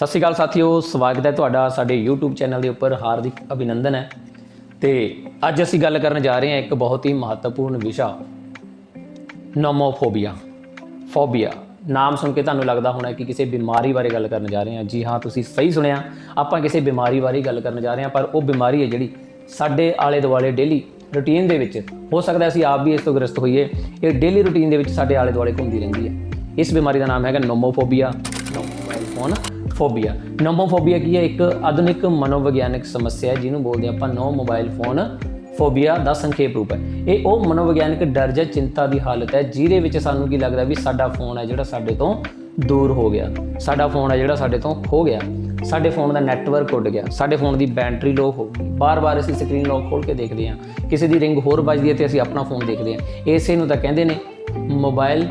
ਸਤਿ ਸ਼੍ਰੀ ਅਕਾਲ ਸਾਥੀਓ, ਸਵਾਗਤ ਹੈ ਤੁਹਾਡਾ ਸਾਡੇ YouTube ਚੈਨਲ ਦੇ ਉੱਪਰ ਹਾਰਦਿਕ ਅਭਿਨੰਦਨ ਹੈ। ਤੇ ਅੱਜ ਅਸੀਂ ਗੱਲ ਕਰਨ ਜਾ ਰਹੇ ਹਾਂ ਇੱਕ ਬਹੁਤ ਹੀ ਮਹੱਤਵਪੂਰਨ ਵਿਸ਼ਾ, ਨੋਮੋਫੋਬੀਆ, ਫੋਬੀਆ। ਨਾਮ ਸੁਣ ਕੇ ਤੁਹਾਨੂੰ ਲੱਗਦਾ ਹੋਣਾ ਕਿ ਕਿਸੇ ਬਿਮਾਰੀ ਬਾਰੇ ਗੱਲ ਕਰਨ ਜਾ ਰਹੇ ਹਾਂ। ਜੀ ਹਾਂ, ਤੁਸੀਂ ਸਹੀ ਸੁਣਿਆ, ਆਪਾਂ ਕਿਸੇ ਬਿਮਾਰੀ ਬਾਰੇ ਗੱਲ ਕਰਨ ਜਾ ਰਹੇ ਹਾਂ, ਪਰ ਉਹ ਬਿਮਾਰੀ ਹੈ ਜਿਹੜੀ ਸਾਡੇ ਆਲੇ ਦੁਆਲੇ ਡੇਲੀ ਰੁਟੀਨ ਦੇ ਵਿੱਚ ਹੋ ਸਕਦਾ ਅਸੀਂ ਆਪ ਵੀ ਇਸ ਤੋਂ ਗ੍ਰਸਤ ਹੋਈਏ। ਇਹ ਡੇਲੀ ਰੁਟੀਨ ਦੇ ਵਿੱਚ ਸਾਡੇ ਆਲੇ ਦੁਆਲੇ ਘੁੰਮਦੀ ਰਹਿੰਦੀ ਹੈ। ਇਸ ਬਿਮਾਰੀ ਦਾ ਨਾਮ ਹੈਗਾ nomophobia. Mobile phone. Phobia nomophobia ਕੀ ਹੈ? ਇੱਕ ਆਧੁਨਿਕ ਮਨੋਵਿਗਿਆਨਕ ਸਮੱਸਿਆ ਹੈ, ਜਿਹਨੂੰ ਬੋਲਦੇ ਆਪਾਂ ਨੋ ਮੋਬਾਈਲ ਫੋਨ ਫੋਬੀਆ ਦਾ ਸੰਖੇਪ ਰੂਪ ਹੈ। ਇਹ ਉਹ ਮਨੋਵਿਗਿਆਨਕ ਡਰ ਜਾਂ ਚਿੰਤਾ ਦੀ ਹਾਲਤ ਹੈ, ਜਿਹਦੇ ਵਿੱਚ ਸਾਨੂੰ ਕੀ ਲੱਗਦਾ ਵੀ ਸਾਡਾ ਫੋਨ ਹੈ ਜਿਹੜਾ ਸਾਡੇ ਤੋਂ ਦੂਰ ਹੋ ਗਿਆ। ਸਾਡਾ ਫੋਨ ਹੈ ਜਿਹੜਾ ਸਾਡੇ ਤੋਂ ਖੋ ਗਿਆ। ਸਾਡੇ ਫੋਨ ਦਾ ਨੈਟਵਰਕ ਉੱਡ ਗਿਆ। ਸਾਡੇ ਫੋਨ ਦੀ ਬੈਟਰੀ ਲੋ ਹੋ ਗਈ। ਬਾਰ-ਬਾਰ ਅਸੀਂ ਸਕਰੀਨ ਲੌਕ ਖੋਲ ਕੇ ਦੇਖਦੇ ਹਾਂ। ਕਿਸੇ ਦੀ ਰਿੰਗ ਹੋਰ ਵੱਜਦੀ ਹੈ ਤੇ ਅਸੀਂ ਆਪਣਾ ਫੋਨ ਦੇਖਦੇ ਹਾਂ। ਇਸੇ ਨੂੰ ਤਾਂ ਕਹਿੰਦੇ ਨੇ mobile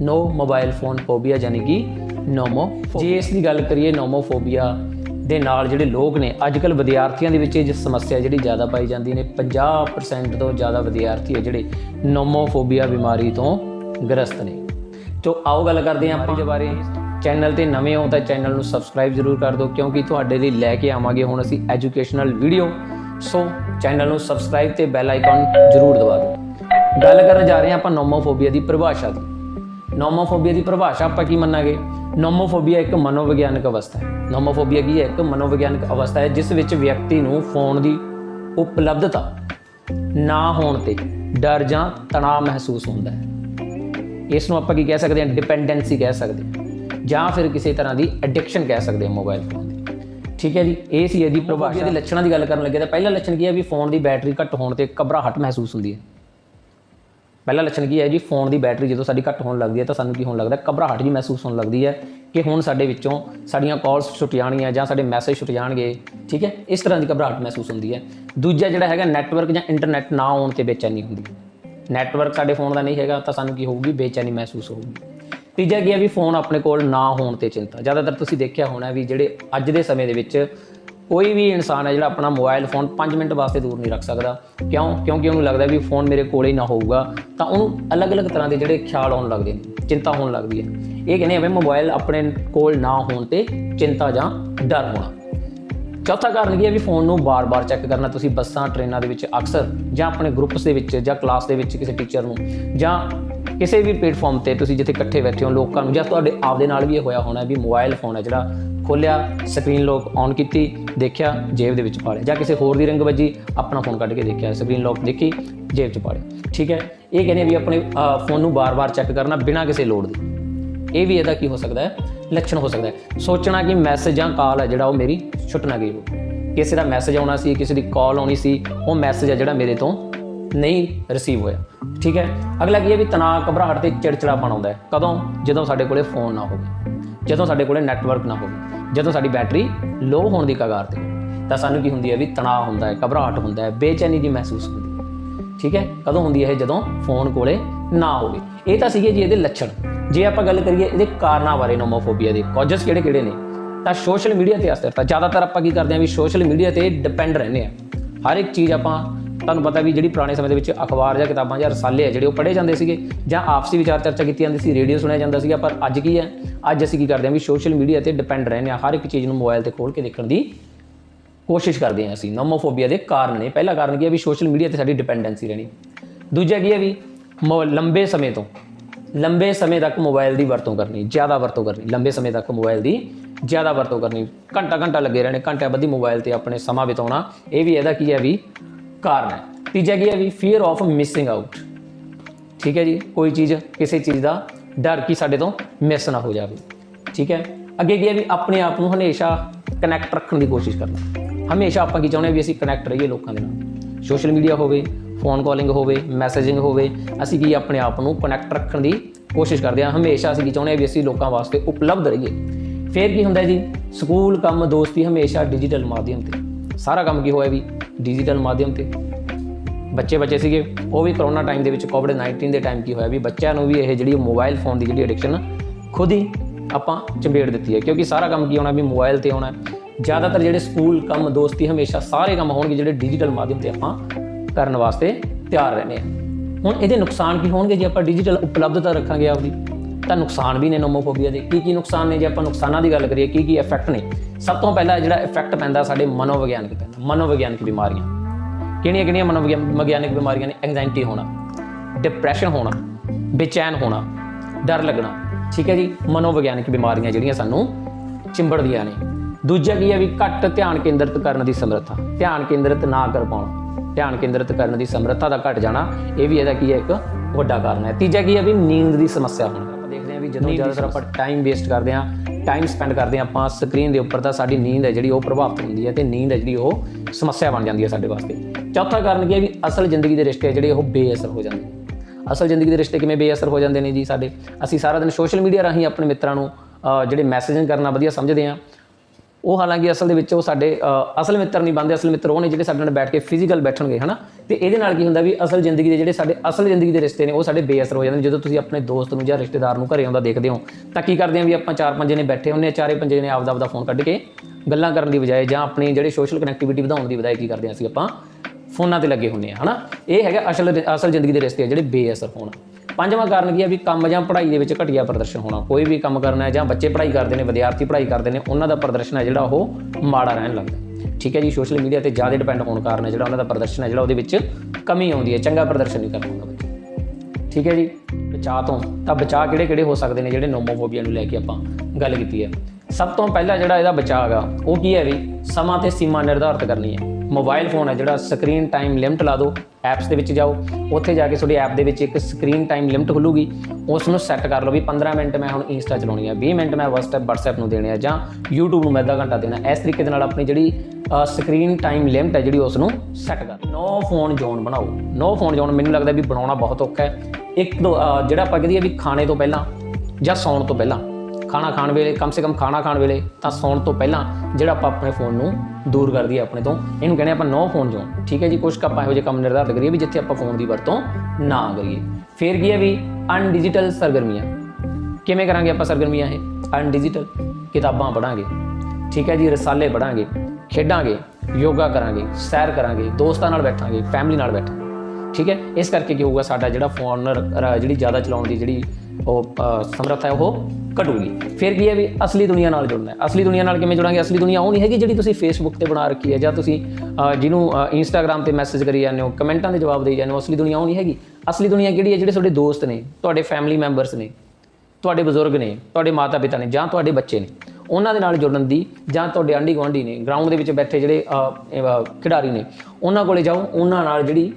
no mobile phone phobia ਯਾਨੀ ਕਿ ਨੋਮੋ ਜੇ ਇਸ ਦੀ ਗੱਲ ਕਰੀਏ ਨੋਮੋਫੋਬੀਆ ਦੇ ਨਾਲ ਜਿਹੜੇ ਲੋਕ ਨੇ ਅੱਜ ਕੱਲ ਵਿਦਿਆਰਥੀਆਂ ਦੇ ਵਿੱਚ ਇਹ ਸਮੱਸਿਆ ਜਿਹੜੀ ਜ਼ਿਆਦਾ ਪਾਈ ਜਾਂਦੀ ਨੇ 50% ਤੋਂ ਜ਼ਿਆਦਾ ਵਿਦਿਆਰਥੀ ਹੈ ਜਿਹੜੇ ਨੋਮੋਫੋਬੀਆ ਬਿਮਾਰੀ ਤੋਂ ਗ੍ਰਸਤ ਨੇ। ਤੋ ਆਓ ਗੱਲ ਕਰਦੇ ਹਾਂ ਆਪਾਂ। ਦੇ ਬਾਰੇ। ਚੈਨਲ ਤੇ ਨਵੇਂ ਹੋ ਤਾਂ ਚੈਨਲ ਨੂੰ ਸਬਸਕ੍ਰਾਈਬ ਜ਼ਰੂਰ ਕਰ ਦਿਓ ਕਿਉਂਕਿ ਤੁਹਾਡੇ ਲਈ ਲੈ ਕੇ ਆਵਾਂਗੇ ਹੁਣ ਅਸੀਂ ਐਜੂਕੇਸ਼ਨਲ ਵੀਡੀਓ। ਸੋ ਚੈਨਲ ਨੂੰ ਸਬਸਕ੍ਰਾਈਬ ਤੇ ਬੈਲ ਆਈਕਨ ਜ਼ਰੂਰ ਦਬਾ ਦਿਓ। ਗੱਲ ਕਰਨ ਜਾ ਰਹੇ ਹਾਂ ਆਪਾਂ ਨੋਮੋਫੋਬੀਆ ਦੀ ਪਰਿਭਾਸ਼ਾ ਦੀ। ਨੋਮੋਫੋਬੀਆ ਦੀ ਪਰਿਭਾਸ਼ਾ ਆਪਾਂ ਕੀ ਮੰਨਾਂਗੇ? ਨੋਮੋਫੋਬੀਆ ਇੱਕ ਮਨੋਵਿਗਿਆਨਕ ਅਵਸਥਾ ਹੈ। ਨੋਮੋਫੋਬੀਆ ਕੀ ਹੈ? ਇੱਕ ਮਨੋਵਿਗਿਆਨਕ ਅਵਸਥਾ ਹੈ, ਜਿਸ ਵਿੱਚ ਵਿਅਕਤੀ ਨੂੰ ਫੋਨ ਦੀ ਉਪਲਬਧਤਾ ਨਾ ਹੋਣ ਤੇ ਡਰ ਜਾਂ ਤਣਾਅ ਮਹਿਸੂਸ ਹੁੰਦਾ ਹੈ। ਇਸ ਨੂੰ ਆਪਾਂ ਕੀ ਕਹਿ ਸਕਦੇ ਹਾਂ? ਡਿਪੈਂਡੈਂਸੀ ਕਹਿ ਸਕਦੇ ਹਾਂ। ਜਾਂ ਫਿਰ ਕਿਸੇ ਤਰ੍ਹਾਂ ਦੀ ਐਡਿਕਸ਼ਨ ਕਹਿ ਸਕਦੇ ਹਾਂ ਮੋਬਾਈਲ ਫੋਨ ਦੀ। ਠੀਕ ਹੈ ਜੀ? ਇਹ ਸੀ ਇਹਦੀ ਪ੍ਰਭਾਸ਼ਾ। ਦੇ ਲੱਛਣਾਂ ਦੀ ਗੱਲ ਕਰਨ ਲੱਗੇ ਤਾਂ ਪਹਿਲਾ ਲੱਛਣ ਕੀ ਹੈ? ਵੀ ਫੋਨ ਦੀ ਬੈਟਰੀ ਘੱਟ ਹੋਣ ਤੇ ਘਬਰਾਹਟ ਮਹਿਸੂਸ ਹੁੰਦੀ ਹੈ। ਪਹਿਲਾ ਲੱਛਣ ਕੀ ਹੈ ਜੀ? ਫੋਨ ਦੀ ਬੈਟਰੀ ਜਦੋਂ ਸਾਡੀ ਘੱਟ ਹੋਣ ਲੱਗਦੀ ਹੈ ਤਾਂ ਸਾਨੂੰ ਕੀ ਹੋਣ ਲੱਗਦਾ? ਘਬਰਾਹਟ ਜੀ ਮਹਿਸੂਸ ਹੋਣ ਲੱਗਦੀ ਹੈ ਕਿ ਹੁਣ ਸਾਡੇ ਵਿੱਚੋਂ ਸਾਡੀਆਂ ਕਾਲਸ ਛੁੱਟ ਜਾਣਗੀਆਂ ਜਾਂ ਸਾਡੇ ਮੈਸੇਜ ਛੁੱਟ ਜਾਣਗੇ, ਠੀਕ ਹੈ? ਇਸ ਤਰ੍ਹਾਂ ਦੀ ਘਬਰਾਹਟ ਮਹਿਸੂਸ ਹੁੰਦੀ ਹੈ। ਦੂਜਾ ਜਿਹੜਾ ਹੈਗਾ ਨੈਟਵਰਕ ਜਾਂ ਇੰਟਰਨੈਟ ਨਾ ਆਉਣ ਤੇ ਬੇਚੈਨੀ ਹੁੰਦੀ ਹੈ। ਨੈਟਵਰਕ ਸਾਡੇ ਫੋਨ ਦਾ ਨਹੀਂ ਹੈਗਾ ਤਾਂ ਸਾਨੂੰ ਕੀ ਹੋਊਗੀ? ਬੇਚੈਨੀ ਮਹਿਸੂਸ ਹੋਊਗੀ। ਤੀਜਾ ਕੀ ਹੈ ਵੀ ਫੋਨ ਆਪਣੇ ਕੋਲ ਨਾ ਹੋਣ ਤੇ ਚਿੰਤਾ। ਜ਼ਿਆਦਾਤਰ ਤੁਸੀਂ ਦੇਖਿਆ ਹੋਣਾ ਵੀ ਜਿਹੜੇ ਅੱਜ ਦੇ ਸਮੇਂ ਦੇ ਵਿੱਚ ਕੋਈ ਵੀ ਇਨਸਾਨ ਹੈ ਜਿਹੜਾ ਆਪਣਾ ਮੋਬਾਈਲ ਫੋਨ 5 ਮਿੰਟ ਵਾਸਤੇ ਦੂਰ ਨਹੀਂ ਰੱਖ ਸਕਦਾ। ਕਿਉਂ? ਕਿਉਂਕਿ ਉਹਨੂੰ ਲੱਗਦਾ ਵੀ ਫੋਨ ਮੇਰੇ ਕੋਲ ਹੀ ਨਾ ਹੋਊਗਾ। ਤਾਂ ਉਹਨੂੰ ਅਲੱਗ-ਅਲੱਗ ਤਰ੍ਹਾਂ ਦੇ ਜਿਹੜੇ ਖਿਆਲ ਆਉਣ ਲੱਗਦੇ ਨੇ, ਚਿੰਤਾ ਹੋਣ ਲੱਗਦੀ ਹੈ। ਇਹ ਕਹਿੰਦੇ ਆ ਵੀ ਮੋਬਾਈਲ ਆਪਣੇ ਕੋਲ ਨਾ ਹੋਣ ਤੇ ਚਿੰਤਾ ਜਾਂ ਡਰ ਹੋਣਾ। ਚੌਥਾ ਕਾਰਨ ਕੀ ਹੈ ਵੀ ਫੋਨ ਨੂੰ ਬਾਰ-ਬਾਰ ਚੈੱਕ ਕਰਨਾ, ਤੁਸੀਂ ਬੱਸਾਂ, ਟ੍ਰੇਨਾਂ ਦੇ ਵਿੱਚ ਅਕਸਰ ਜਾਂ ਆਪਣੇ ਗਰੁੱਪਸ ਦੇ ਵਿੱਚ ਜਾਂ ਕਲਾਸ ਦੇ ਵਿੱਚ ਕਿਸੇ ਟੀਚਰ ਨੂੰ ਜਾਂ ਕਿਸੇ ਵੀ ਪਲੇਟਫਾਰਮ ਤੇ ਤੁਸੀਂ ਜਿੱਥੇ ਇਕੱਠੇ ਬੈਠੇ ਹੋ, ਲੋਕਾਂ ਨੂੰ ਜਾਂ ਤੁਹਾਡੇ ਆਪ ਦੇ ਨਾਲ ਵੀ ਇਹ ਹੋਇਆ ਹੋਣਾ ਵੀ ਮੋਬਾਈਲ ਫੋਨ ਹੈ ਜਿਹੜਾ ਖੋਲਿਆ ਸਕਰੀਨ ਲੋਕ ਔਨ ਕੀਤੀ, ਦੇਖਿਆ, ਜੇਬ ਦੇ ਵਿੱਚ ਪਾ ਲਿਆ ਜਾਂ ਕਿਸੇ ਹੋਰ ਦੀ ਰਿੰਗ ਵੱਜੀ ਆਪਣਾ ਫੋਨ ਕੱਢ ਕੇ ਦੇਖਿਆ ਸਕਰੀਨ ਲੋਕ ਦੇਖੀ, ਜੇਬ 'ਚ ਪਾ ਲਿਆ। ਠੀਕ ਹੈ? ਇਹ ਕਹਿੰਦੇ ਵੀ ਆਪਣੇ ਫੋਨ ਨੂੰ ਬਾਰ-ਬਾਰ ਚੈੱਕ ਕਰਨਾ ਬਿਨਾਂ ਕਿਸੇ ਲੋੜ ਦੇ। ਇਹ ਵੀ ਇਹਦਾ ਕੀ ਹੋ ਸਕਦਾ ਹੈ? ਲੱਛਣ ਹੋ ਸਕਦਾ ਹੈ। ਸੋਚਣਾ ਕਿ ਮੈਸੇਜ ਜਾਂ ਕਾਲ ਹੈ ਜਿਹੜਾ ਉਹ ਮੇਰੀ ਛੁੱਟ ਨਾ ਗਈ ਹੋ ਕਿਸੇ ਦਾ ਮੈਸੇਜ ਆਉਣਾ ਸੀ, ਕਿਸੇ ਦੀ ਕਾਲ ਆਉਣੀ ਸੀ, ਉਹ ਮੈਸੇਜ ਹੈ ਜਿਹੜਾ ਮੇਰੇ ਤੋਂ ਨਹੀਂ ਰਿਸੀਵ ਹੋਇਆ। ਠੀਕ ਹੈ? ਅਗਲਾ ਕੀ ਹੈ ਵੀ ਤਣਾਅ, ਘਬਰਾਹਟ ਤੇ ਚਿੜਚਿੜਾਪਣ ਆਉਂਦਾ ਹੈ। ਕਦੋਂ? ਜਦੋਂ ਸਾਡੇ ਕੋਲੇ ਫੋਨ ਨਾ ਹੋਵੇ। ਜਦੋਂ ਸਾਡੇ ਕੋਲੇ ਨੈਟਵਰਕ ਨਾ ਹੋਵੇ। ਜਦੋਂ ਸਾਡੀ ਬੈਟਰੀ ਲੋ ਹੋਣ ਦੀ ਕਗਾਰ ਤੇ ਤਾਂ ਸਾਨੂੰ ਕੀ ਹੁੰਦੀ ਹੈ ਵੀ ਤਣਾਅ ਹੁੰਦਾ ਹੈ, ਘਬਰਾਹਟ ਹੁੰਦਾ ਹੈ, ਬੇਚੈਨੀ ਜੀ ਮਹਿਸੂਸ ਹੁੰਦੀ ਹੈ। ਠੀਕ ਹੈ? ਕਦੋਂ ਹੁੰਦੀ ਹੈ ਇਹ? ਜਦੋਂ ਫੋਨ ਕੋਲੇ ਨਾ ਹੋਵੇ। ਇਹ ਤਾਂ ਸੀਗੇ ਜੀ ਇਹਦੇ ਲੱਛਣ। ਜੇ ਆਪਾਂ ਗੱਲ ਕਰੀਏ ਇਹਦੇ ਕਾਰਨਾਂ ਬਾਰੇ ਨੋਮੋਫੋਬੀਆ ਦੇ ਕਾਜ਼ਸ ਕਿਹੜੇ ਕਿਹੜੇ ਨੇ? ਤਾਂ ਸੋਸ਼ਲ ਮੀਡੀਆ ਤੇ ਅਸਰ ਤਾਂ ਜ਼ਿਆਦਾਤਰ ਆਪਾਂ ਕੀ ਕਰਦੇ ਹਾਂ ਵੀ ਸੋਸ਼ਲ ਮੀਡੀਆ ਤੇ ਡਿਪੈਂਡ ਰਹਿੰਦੇ ਆ ਹਰ ਇੱਕ ਚੀਜ਼ ਆਪਾਂ ਤੁਹਾਨੂੰ ਪਤਾ ਵੀ ਜਿਹੜੀ ਪੁਰਾਣੇ ਸਮੇਂ ਦੇ ਵਿੱਚ ਅਖਬਾਰ ਜਾਂ ਕਿਤਾਬਾਂ ਜਾਂ ਰਸਾਲੇ ਆ ਜਿਹੜੇ ਉਹ ਪੜ੍ਹੇ ਜਾਂਦੇ ਸੀਗੇ ਜਾਂ ਆਪਸੀ ਵਿਚਾਰ ਚਰਚਾ ਕੀਤੀ ਜਾਂਦੀ ਸੀ, ਰੇਡੀਓ ਸੁਣਿਆ ਜਾਂਦਾ ਸੀਗਾ, ਪਰ ਅੱਜ ਕੀ ਹੈ? ਅੱਜ ਅਸੀਂ ਕੀ ਕਰਦੇ ਹਾਂ ਵੀ ਸੋਸ਼ਲ ਮੀਡੀਆ ਤੇ ਡਿਪੈਂਡ ਰਹਿੰਦੇ ਹਾਂ, ਹਰ ਇੱਕ ਚੀਜ਼ ਨੂੰ ਮੋਬਾਈਲ ਤੇ ਖੋਲ ਕੇ ਦੇਖਣ ਦੀ ਕੋਸ਼ਿਸ਼ ਕਰਦੇ ਹਾਂ ਅਸੀਂ ਨੋਮੋਫੋਬੀਆ ਦੇ ਕਾਰਨ ਨੇ। ਪਹਿਲਾ ਕਾਰਨ ਕੀ ਹੈ ਵੀ ਸੋਸ਼ਲ ਮੀਡੀਆ ਤੇ ਸਾਡੀ ਡਿਪੈਂਡੈਂਸੀ ਰਹਿਣੀ। ਦੂਜਾ ਕੀ ਹੈ ਵੀ ਮੋ- ਲੰਬੇ ਸਮੇਂ ਤੋਂ, ਲੰਬੇ ਸਮੇਂ ਤੱਕ ਮੋਬਾਈਲ ਦੀ ਵਰਤੋਂ ਕਰਨੀ, ਜ਼ਿਆਦਾ ਵਰਤੋਂ ਕਰਨੀ, ਲੰਬੇ ਸਮੇਂ ਤੱਕ ਮੋਬਾਈਲ ਦੀ ਜ਼ਿਆਦਾ ਵਰਤੋਂ ਕਰਨੀ। ਘੰਟਾ ਘੰਟਾ ਲੱਗੇ ਰਹਿਣੇ, ਘੰਟਿਆਂ ਬੱਧੀ ਮੋਬਾਈਲ ਤੇ ਆਪਣੇ ਸਮਾਂ ਬਿਤਾਉਣਾ, ਇਹ ਵੀ ਇਹਦਾ ਕੀ ਹੈ ਵੀ ਕਾਰਨ ਹੈ। ਤੀਜਾ ਕੀ ਹੈ ਵੀ ਫੀਅਰ ਆਫ ਮਿਸਿੰਗ ਆਊਟ ਠੀਕ ਹੈ ਜੀ, ਕੋਈ ਚੀਜ਼, ਕਿਸੇ ਚੀਜ਼ ਦਾ ਡਰ ਕੀ ਸਾਡੇ ਤੋਂ ਮਿਸ ਨਾ ਹੋ ਜਾਵੇ। ਠੀਕ ਹੈ, ਅੱਗੇ ਕੀ ਹੈ ਵੀ ਆਪਣੇ ਆਪ ਨੂੰ ਹਮੇਸ਼ਾ ਕਨੈਕਟ ਰੱਖਣ ਦੀ ਕੋਸ਼ਿਸ਼ ਕਰਨਾ। ਹਮੇਸ਼ਾ ਆਪਾਂ ਕੀ ਚਾਹੁੰਦੇ ਹਾਂ ਵੀ ਅਸੀਂ ਕਨੈਕਟ ਰਹੀਏ ਲੋਕਾਂ ਦੇ ਨਾਲ। ਸੋਸ਼ਲ ਮੀਡੀਆ ਹੋਵੇ ਫੋਨ ਕਾਲਿੰਗ ਹੋਵੇ ਮੈਸੇਜਿੰਗ ਹੋਵੇ, ਅਸੀਂ ਕੀ ਆਪਣੇ ਆਪ ਨੂੰ ਕਨੈਕਟ ਰੱਖਣ ਦੀ ਕੋਸ਼ਿਸ਼ ਕਰਦੇ ਹਾਂ। ਹਮੇਸ਼ਾ ਅਸੀਂ ਕੀ ਚਾਹੁੰਦੇ ਹਾਂ ਵੀ ਅਸੀਂ ਲੋਕਾਂ ਵਾਸਤੇ ਉਪਲਬਧ ਰਹੀਏ। ਫਿਰ ਕੀ ਹੁੰਦਾ ਜੀ, ਸਕੂਲ ਕੰਮ, ਦੋਸਤੀ ਹਮੇਸ਼ਾ ਡਿਜੀਟਲ ਮਾਧਿਅਮ ਤੇ। ਸਾਰਾ ਕੰਮ ਕੀ ਹੋਇਆ ਵੀ ਡਿਜੀਟਲ ਮਾਧਿਅਮ ਤੇ। ਬੱਚੇ ਬੱਚੇ ਸੀਗੇ, ਉਹ ਵੀ ਕਰੋਨਾ ਟਾਈਮ ਦੇ ਵਿੱਚ ਕੋਵਿਡ 19 ਦੇ ਟਾਈਮ ਕੀ ਹੋਇਆ ਵੀ ਬੱਚਿਆਂ ਨੂੰ ਵੀ ਇਹ ਜਿਹੜੀ ਮੋਬਾਈਲ ਫੋਨ ਦੀ ਜਿਹੜੀ ਐਡਿਕਸ਼ਨ ਖੁਦ ਹੀ ਆਪਾਂ ਚੰਬੇੜ ਦਿੱਤੀ ਹੈ। ਕਿਉਂਕਿ ਸਾਰਾ ਕੰਮ ਕੀ ਹੋਣਾ ਵੀ ਮੋਬਾਈਲ ਤੇ ਹੋਣਾ ਜ਼ਿਆਦਾਤਰ ਜਿਹੜੇ ਸਕੂਲ ਕੰਮ, ਦੋਸਤੀ ਹਮੇਸ਼ਾ ਸਾਰੇ ਕੰਮ ਹੋਣਗੇ ਜਿਹੜੇ ਡਿਜੀਟਲ ਮਾਧਿਅਮ ਤੇ ਆਪਾਂ ਕਰਨ ਵਾਸਤੇ ਤਿਆਰ ਰਹਿੰਦੇ ਆ ਹੁਣ ਇਹਦੇ ਨੁਕਸਾਨ ਕੀ ਹੋਣਗੇ? ਜੇ ਆਪਾਂ ਡਿਜੀਟਲ ਉਪਲਬਧਤਾ ਰੱਖਾਂਗੇ ਆਪਦੀ, ਤਾਂ ਨੁਕਸਾਨ ਵੀ ਨੇ ਨੋਮੋਫੋਬੀਆ ਦੇ। ਕੀ ਕੀ ਨੁਕਸਾਨ ਨੇ? ਜੇ ਆਪਾਂ ਨੁਕਸਾਨਾਂ ਦੀ ਗੱਲ ਕਰੀਏ, ਕੀ ਕੀ ਇਫੈਕਟ ਨੇ? ਸਭ ਤੋਂ ਪਹਿਲਾਂ ਜਿਹੜਾ ਇਫੈਕਟ ਪੈਂਦਾ ਸਾਡੇ ਮਨੋਵਿਗਿਆਨਕ ਪੈਂਦਾ ਮਨੋਵਿਗਿਆਨਿਕ ਬਿਮਾਰੀਆਂ। ਕਿਹੜੀਆਂ ਕਿਹੜੀਆਂ ਮਨੋਵਿਗਿਆਨਿਕ ਬਿਮਾਰੀਆਂ ਨੇ? ਐਂਜ਼ਾਈਟੀ ਹੋਣਾ ਡਿਪਰੈਸ਼ਨ ਹੋਣਾ ਬੇਚੈਨ ਹੋਣਾ ਡਰ ਲੱਗਣਾ। ਠੀਕ ਹੈ ਜੀ? ਮਨੋਵਿਗਿਆਨਿਕ ਬਿਮਾਰੀਆਂ ਜਿਹੜੀਆਂ ਸਾਨੂੰ ਚਿੰਬੜਦੀਆਂ ਨੇ। ਦੂਜਾ ਕੀ ਹੈ ਵੀ ਘੱਟ ਧਿਆਨ ਕੇਂਦਰਿਤ ਕਰਨ ਦੀ ਸਮਰੱਥਾ। ਧਿਆਨ ਕੇਂਦਰਿਤ ਨਾ ਕਰ ਪਾਉਣਾ। ਧਿਆਨ ਕੇਂਦਰਿਤ ਕਰਨ ਦੀ ਸਮਰੱਥਾ ਦਾ ਘਟ ਜਾਣਾ ਇਹ ਵੀ ਇਹਦਾ ਕੀ ਹੈ ਇੱਕ ਵੱਡਾ ਕਾਰਨ ਹੈ। ਤੀਜਾ ਕੀ ਹੈ ਵੀ ਨੀਂਦ ਦੀ ਸਮੱਸਿਆ ਹੋਣਾ। ਆਪਾਂ ਦੇਖਦੇ ਹਾਂ ਵੀ ਜਦੋਂ ਜ਼ਿਆਦਾਤਰ ਆਪਾਂ ਟਾਈਮ ਵੇਸਟ ਕਰਦੇ ਹਾਂ ਟਾਈਮ ਸਪੈਂਡ ਕਰਦੇ ਹਾਂ ਆਪਾਂ ਸਕਰੀਨ ਦੇ ਉੱਪਰ ਤਾਂ ਸਾਡੀ ਨੀਂਦ ਹੈ ਜਿਹੜੀ ਉਹ ਪ੍ਰਭਾਵਿਤ ਹੁੰਦੀ ਹੈ ਤੇ ਨੀਂਦ ਹੈ ਜਿਹੜੀ ਉਹ ਸਮੱਸਿਆ ਬਣ ਜਾਂਦੀ ਹੈ ਸਾਡੇ ਵਾਸਤੇ। ਚੌਥਾ ਕਾਰਨ ਕੀ ਹੈ ਵੀ ਅਸਲ ਜ਼ਿੰਦਗੀ ਦੇ ਰਿਸ਼ਤੇ ਜਿਹੜੇ ਉਹ ਬੇਅਸਰ ਹੋ ਜਾਂਦੇ ਨੇ। ਅਸਲ ਜ਼ਿੰਦਗੀ ਦੇ ਰਿਸ਼ਤੇ ਕਿਵੇਂ ਬੇਅਸਰ ਹੋ ਜਾਂਦੇ ਨੇ ਜੀ ਸਾਡੇ? ਅਸੀਂ ਸਾਰਾ ਦਿਨ ਸੋਸ਼ਲ ਮੀਡੀਆ ਰਾਹੀਂ ਆਪਣੇ ਮਿੱਤਰਾਂ ਨੂੰ ਜਿਹੜੇ ਮੈਸੇਜਿੰਗ ਕਰਨਾ ਵਧੀਆ ਸਮਝਦੇ ਆ ਉਹ ਹਾਲਾਂਕਿ ਅਸਲ ਦੇ ਵਿੱਚ ਉਹ ਸਾਡੇ ਅਸਲ ਮਿੱਤਰ ਨਹੀਂ ਬਣਦੇ, ਅਸਲ ਮਿੱਤਰ ਉਹ ਨੇ ਜਿਹੜੇ ਸਾਡੇ ਨਾਲ ਬੈਠ ਕੇ ਫਿਜ਼ੀਕਲ ਬੈਠਣਗੇ, ਹਨਾ? ਤੇ ਇਹਦੇ ਨਾਲ ਕੀ ਹੁੰਦਾ ਵੀ ਅਸਲ ਜ਼ਿੰਦਗੀ ਦੇ ਜਿਹੜੇ ਸਾਡੇ, ਅਸਲ ਜ਼ਿੰਦਗੀ ਦੇ ਰਿਸ਼ਤੇ ਨੇ, ਉਹ ਸਾਡੇ ਬੇਅਸਰ ਹੋ ਜਾਂਦੇ ਨੇ। ਜਦੋਂ ਤੁਸੀਂ ਆਪਣੇ ਦੋਸਤ ਨੂੰ ਜਾਂ ਰਿਸ਼ਤੇਦਾਰ ਨੂੰ ਘਰੇ ਆਉਂਦਾ ਦੇਖਦੇ ਹੋ, ਤਾਂ ਕੀ ਕਰਦੇ ਆ ਵੀ ਆਪਾਂ ਚਾਰ ਪੰਜ ਜਣੇ ਬੈਠੇ ਹੁੰਨੇ ਆ ਚਾਰੇ ਪੰਜ ਜਣੇ ਆਪਦਾ ਆਪਦਾ ਫੋਨ ਕੱਢ ਕੇ ਗੱਲਾਂ ਕਰਨ ਦੀ ਬਜਾਏ ਜਾਂ ਆਪਣੀ ਜਿਹੜੇ ਸੋਸ਼ਲ ਕਨੈਕਟੀਵਿਟੀ ਵਧਾਉਣ ਦੀ ਬਜਾਏ ਕੀ ਕਰਦੇ ਆ ਅਸੀਂ ਆਪਾਂ ਫੋਨਾਂ ਤੇ ਲੱਗੇ ਹੁੰਨੇ ਆ, ਹਨਾ? ਇਹ ਹੈਗਾ ਅਸਲ ਅਸਲ ਜ਼ਿੰਦਗੀ ਦੇ ਰਿਸ਼ਤੇ ਆ ਜਿਹੜੇ ਬੇਅਸਰ ਹੋਣ। ਪੰਜਵਾਂ ਕਾਰਨ ਕੀ ਹੈ ਵੀ ਕੰਮ ਜਾਂ ਪੜ੍ਹਾਈ ਦੇ ਵਿੱਚ ਘਟੀਆ ਪ੍ਰਦਰਸ਼ਨ ਹੋਣਾ। ਕੋਈ ਵੀ ਕੰਮ ਕਰਨਾ ਹੈ ਜਾਂ ਬੱਚੇ ਪੜ੍ਹਾਈ ਕਰਦੇ ਨੇ, ਵਿਦਿਆਰਥੀ ਪੜ੍ਹਾਈ ਕਰਦੇ ਨੇ, ਉਹਨਾਂ ਦਾ ਪ੍ਰਦਰਸ਼ਨ ਹੈ ਜਿਹੜਾ ਉਹ ਮਾੜਾ ਰਹਿਣ ਲੱਗਦਾ ਠੀਕ ਹੈ ਜੀ ਸੋਸ਼ਲ ਮੀਡੀਆ ਤੇ ਜ਼ਿਆਦਾ ਡਿਪੈਂਡ ਹੋਣ ਕਾਰਨ ਜਿਹੜਾ ਉਹਨਾਂ ਦਾ ਪ੍ਰਦਰਸ਼ਨ ਹੈ, ਜਿਹੜਾ ਉਹਦੇ ਵਿੱਚ ਕਮੀ ਆਉਂਦੀ ਹੈ, ਚੰਗਾ ਪ੍ਰਦਰਸ਼ਨ ਨਹੀਂ ਕਰ ਪਾਉਂਦਾ ਬੱਚਾ। ਠੀਕ ਹੈ ਜੀ, ਬਚਾਅ ਤੋਂ, ਤਾਂ ਬਚਾਅ ਕਿਹੜੇ ਕਿਹੜੇ ਹੋ ਸਕਦੇ ਨੇ ਜਿਹੜੇ ਨੋਮੋਫੋਬੀਆ ਨੂੰ ਲੈ ਕੇ ਆਪਾਂ ਗੱਲ ਕੀਤੀ ਹੈ। ਸਭ ਤੋਂ ਪਹਿਲਾਂ ਜਿਹੜਾ ਇਹਦਾ ਬਚਾਅ ਹੈਗਾ, ਉਹ ਕੀ ਹੈ ਵੀ ਸਮਾਂ ਤੇ ਸੀਮਾ ਨਿਰਧਾਰਤ ਕਰਨੀ ਹੈ। ਮੋਬਾਈਲ ਫੋਨ ਹੈ ਜਿਹੜਾ ਸਕਰੀਨ ਟਾਈਮ ਲਿਮਟ ਲਾ ਦਿਓ ਐਪਸ ਦੇ ਵਿੱਚ ਜਾਓ, ਉੱਥੇ ਜਾ ਕੇ ਤੁਹਾਡੀ ਐਪ ਦੇ ਵਿੱਚ ਇੱਕ ਸਕਰੀਨ ਟਾਈਮ ਲਿਮਟ ਖੁੱਲੂਗੀ, ਉਸ ਨੂੰ ਸੈੱਟ ਕਰ ਲਓ ਵੀ 15 ਮਿੰਟ ਮੈਂ ਹੁਣ ਇੰਸਟਾ ਚਲਾਉਣੀ ਹੈ 20 ਮਿੰਟ ਮੈਂ WhatsApp WhatsApp ਨੂੰ ਦੇਣੇ ਆ ਜਾਂ YouTube ਨੂੰ ਮੈਂ ਅੱਧਾ ਘੰਟਾ ਦੇਣਾ, ਇਸ ਤਰੀਕੇ ਦੇ ਨਾਲ ਆਪਣੀ ਜਿਹੜੀ ਸਕਰੀਨ ਟਾਈਮ ਲਿਮਟ ਹੈ ਜਿਹੜੀ ਉਸ ਨੂੰ ਸੈੱਟ ਕਰ ਨੋ ਫੋਨ ਜ਼ੋਨ ਬਣਾਓ, ਨੋ ਫੋਨ ਜ਼ੋਨ ਮੈਨੂੰ ਲੱਗਦਾ ਵੀ ਬਣਾਉਣਾ ਬਹੁਤ ਔਖਾ ਹੈ। ਇੱਕ ਦੋ ਜਿਹੜਾ ਆਪਾਂ ਕਹਦੇ ਵੀ ਖਾਣੇ ਤੋਂ ਪਹਿਲਾਂ ਜਾਂ ਸੌਣ ਤੋਂ ਪਹਿਲਾਂ ਖਾਣਾ ਖਾਣ ਵੇਲੇ, ਕਮ ਸੇ ਕਮ ਖਾਣਾ ਖਾਣ ਵੇਲੇ ਤਾਂ ਸੌਣ ਤੋਂ ਪਹਿਲਾਂ ਜਿਹੜਾ ਆਪਾਂ ਆਪਣੇ ਫੋਨ ਨੂੰ ਦੂਰ ਕਰ ਦਈਏ ਆਪਣੇ ਤੋਂ, ਇਹਨੂੰ ਕਹਿੰਦੇ ਆਪਾਂ ਨੋ ਫੋਨ ਜ਼ੋਨ ਠੀਕ ਹੈ ਜੀ ਕੁਝ ਕੁ ਆਪਾਂ ਇਹੋ ਜਿਹੇ ਕੰਮ ਨਿਰਧਾਰਤ ਕਰੀਏ ਵੀ ਜਿੱਥੇ ਆਪਾਂ ਫੋਨ ਦੀ ਵਰਤੋਂ ਨਾ ਕਰੀਏ। ਫਿਰ ਕੀ ਹੈ ਵੀ ਅਨਡਿਜੀਟਲ ਸਰਗਰਮੀਆਂ। ਕਿਵੇਂ ਕਰਾਂਗੇ ਆਪਾਂ ਸਰਗਰਮੀਆਂ ਇਹ? ਅਨਡਿਜੀਟਲ ਕਿਤਾਬਾਂ ਪੜਾਂਗੇ ਠੀਕ ਹੈ ਜੀ, ਰਸਾਲੇ ਪੜਾਂਗੇ ਖੇਡਾਂਗੇ, ਯੋਗਾ ਕਰਾਂਗੇ, ਸੈਰ ਕਰਾਂਗੇ, ਦੋਸਤਾਂ ਨਾਲ ਬੈਠਾਂਗੇ ਫੈਮਿਲੀ ਨਾਲ ਬੈਠਾਂਗੇ। ਠੀਕ ਹੈ, ਇਸ ਕਰਕੇ ਕੀ ਹੋਊਗਾ ਸਾਡਾ ਜਿਹੜਾ ਫੋਨ ਰ- ਜਿਹੜੀ ਜ਼ਿਆਦਾ ਚਲਾਉਣ ਦੀ ਜਿਹੜੀ ਉਹ ਅ, ਸਮਰੱਥਾ ਹੈ ਉਹ ਘਟੂਗੀ। ਫਿਰ ਕੀ ਹੈ ਵੀ ਅਸਲੀ ਦੁਨੀਆ ਨਾਲ ਜੁੜਨਾ ਹੈ। ਅਸਲੀ ਦੁਨੀਆ ਨਾਲ ਕਿਵੇਂ ਜੁੜਾਂਗੇ? ਅਸਲੀ ਦੁਨੀਆ ਉਹ ਨਹੀਂ ਹੈਗੀ ਜਿਹੜੀ ਤੁਸੀਂ ਫੇਸਬੁੱਕ ਤੇ ਬਣਾ ਰੱਖੀ ਹੈ ਜਾਂ ਤੁਸੀਂ ਜਿਹਨੂੰ ਇੰਸਟਾਗ੍ਰam ਤੇ ਮੈਸੇਜ ਕਰੀ ਜਾਂਦੇ ਹੋ ਕਮੈਂਟਾਂ ਦੇ ਜਵਾਬ ਦੇਈ ਜਾਂਦੇ ਹੋ ਅਸਲੀ ਦੁਨੀਆ ਉਹ ਨਹੀਂ ਹੈਗੀ। ਅਸਲੀ ਦੁਨੀਆ ਕਿਹੜੀ ਹੈ? ਜਿਹੜੇ ਤੁਹਾਡੇ ਦੋਸਤ ਨੇ ਤੁਹਾਡੇ ਫੈਮਿਲੀ ਮੈਂਬਰਸ ਨੇ ਤੁਹਾਡੇ ਬਜ਼ੁਰਗ ਨੇ ਤੁਹਾਡੇ ਮਾਤਾ ਪਿਤਾ ਨੇ ਜਾਂ ਤੁਹਾਡੇ ਬੱਚੇ ਨੇ ਉਹਨਾਂ ਦੇ ਨਾਲ ਜੁੜਨ ਦੀ ਜਾਂ ਤੁਹਾਡੇ ਆਂਢੀ ਗੁਆਂਢੀ ਨੇ ਗਰਾਊਂਡ ਦੇ ਵਿੱਚ ਬੈਠੇ ਜਿਹੜੇ ਖਿਡਾਰੀ ਨੇ ਉਹਨਾਂ ਕੋਲੇ ਜਾਓ ਉਹਨਾਂ ਨਾਲ ਜਿਹੜੀ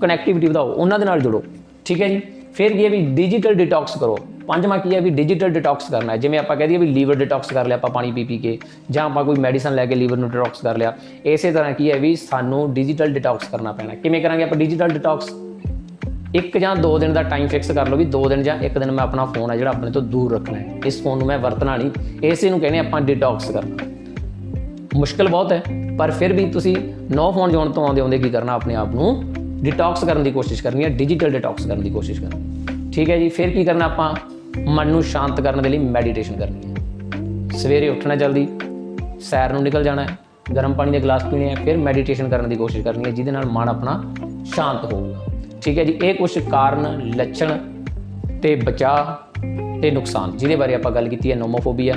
ਕਨੈਕਟੀਵਿਟੀ ਵਧਾਓ ਉਹਨਾਂ ਦੇ ਨਾਲ ਜੁੜੋ। ਠੀਕ ਹੈ ਜੀ? ਫਿਰ ਕੀ ਹੈ ਵੀ ਡਿਜੀਟਲ ਡਿਟੌਕਸ ਕਰੋ। ਪੰਜਵਾਂ ਕੀ ਹੈ ਵੀ ਡਿਜੀਟਲ ਡਿਟੌਕਸ ਕਰਨਾ ਹੈ। ਜਿਵੇਂ ਆਪਾਂ ਕਹਿ ਦਈਏ ਵੀ ਲੀਵਰ ਡਿਟੌਕਸ ਕਰ ਲਿਆ ਆਪਾਂ ਪਾਣੀ ਪੀ ਪੀ ਕੇ, ਜਾਂ ਆਪਾਂ ਕੋਈ ਮੈਡੀਸਨ ਲੈ ਕੇ ਲੀਵਰ ਨੂੰ ਡਿਟੌਕਸ ਕਰ ਲਿਆ। ਇਸੇ ਤਰ੍ਹਾਂ ਕੀ ਹੈ ਵੀ ਸਾਨੂੰ ਡਿਜੀਟਲ ਡਿਟੌਕਸ ਕਰਨਾ ਪੈਣਾ। ਕਿਵੇਂ ਕਰਾਂਗੇ ਆਪਾਂ ਡਿਜੀਟਲ ਡਿਟੌਕਸ ਇੱਕ ਜਾਂ ਦੋ ਦਿਨ ਦਾ ਟਾਈਮ ਫਿਕਸ ਕਰ ਲਓ ਵੀ ਦੋ ਦਿਨ ਜਾਂ ਇੱਕ ਦਿਨ ਮੈਂ ਆਪਣਾ ਫੋਨ ਆ ਜਿਹੜਾ ਆਪਣੇ ਤੋਂ ਦੂਰ ਰੱਖਣਾ ਹੈ। ਇਸ ਫੋਨ ਨੂੰ ਮੈਂ ਵਰਤਣਾ ਨਹੀਂ। ਇਸੇ ਨੂੰ ਕਹਿੰਦੇ ਆਪਾਂ ਡਿਟੌਕਸ ਕਰਨਾ। ਮੁਸ਼ਕਲ ਬਹੁਤ ਹੈ, ਪਰ ਫਿਰ ਵੀ ਤੁਸੀਂ ਨੋ ਫੋਨ ਜ਼ੋਨ ਤੋਂ ਆਉਂਦੇ ਆਉਂਦੇ ਕੀ ਕਰਨਾ? ਆਪਣੇ ਆਪ ਨੂੰ ਡਿਟੌਕਸ ਕਰਨ ਦੀ ਕੋਸ਼ਿਸ਼ ਕਰਨੀ ਹੈ ਡਿਜੀਟਲ ਡਿਟੌਕਸ ਕਰਨ ਦੀ ਕੋਸ਼ਿਸ਼ ਕਰਨੀ ਠੀਕ ਹੈ ਜੀ, ਫਿਰ ਕੀ ਕਰਨਾ ਆਪਾਂ? ਮਨ ਨੂੰ ਸ਼ਾਂਤ ਕਰਨ ਦੇ ਲਈ ਮੈਡੀਟੇਸ਼ਨ ਕਰਨੀ ਹੈ। ਸਵੇਰੇ ਉੱਠਣਾ ਜਲਦੀ, ਸੈਰ ਨੂੰ ਨਿਕਲ ਜਾਣਾ ਹੈ, ਗਰਮ ਪਾਣੀ ਦੇ ਗਲਾਸ ਪੀਣੇ ਹੈ, ਫਿਰ ਮੈਡੀਟੇਸ਼ਨ ਕਰਨ ਦੀ ਕੋਸ਼ਿਸ਼ ਕਰਨੀ ਹੈ, ਜਿਹਦੇ ਨਾਲ ਮਨ ਆਪਣਾ ਸ਼ਾਂਤ ਹੋਊਗਾ। ਠੀਕ ਹੈ ਜੀ, ਇਹ ਕੁਝ ਕਾਰਨ, ਲੱਛਣ ਤੇ ਬਚਾਅ ਤੇ ਨੁਕਸਾਨ, ਜਿਹਦੇ ਬਾਰੇ ਆਪਾਂ ਗੱਲ ਕੀਤੀ ਹੈ ਨੋਮੋਫੋਬੀਆ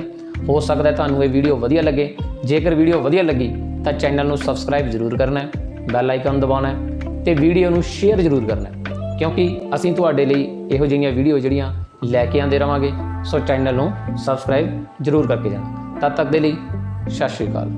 ਹੋ ਸਕਦਾ ਹੈ ਤੁਹਾਨੂੰ ਇਹ ਵੀਡੀਓ ਵਧੀਆ ਲੱਗੇ। ਜੇਕਰ ਵੀਡੀਓ ਵਧੀਆ ਲੱਗੀ, ਤਾਂ ਚੈਨਲ ਨੂੰ ਸਬਸਕ੍ਰਾਈਬ ਜ਼ਰੂਰ ਕਰਨਾ ਹੈ ਬੈਲ ਆਈਕਨ ਦਬਾਉਣਾ ਹੈ ਤੇ ਵੀਡੀਓ ਨੂੰ ਸ਼ੇਅਰ ਜ਼ਰੂਰ ਕਰਨਾ ਕਿਉਂਕਿ ਅਸੀਂ ਤੁਹਾਡੇ ਲਈ ਇਹੋ ਜਿਹੀਆਂ ਵੀਡੀਓ ਜਿਹੜੀਆਂ ਲੈ ਕੇ ਆਉਂਦੇ ਰਵਾਂਗੇ। ਸੋ ਚੈਨਲ ਨੂੰ ਸਬਸਕ੍ਰਾਈਬ ਜ਼ਰੂਰ ਕਰਕੇ ਜਾਣਾ। ਤਦ ਤੱਕ ਦੇ ਲਈ ਸਤਿ ਸ਼੍ਰੀ ਅਕਾਲ।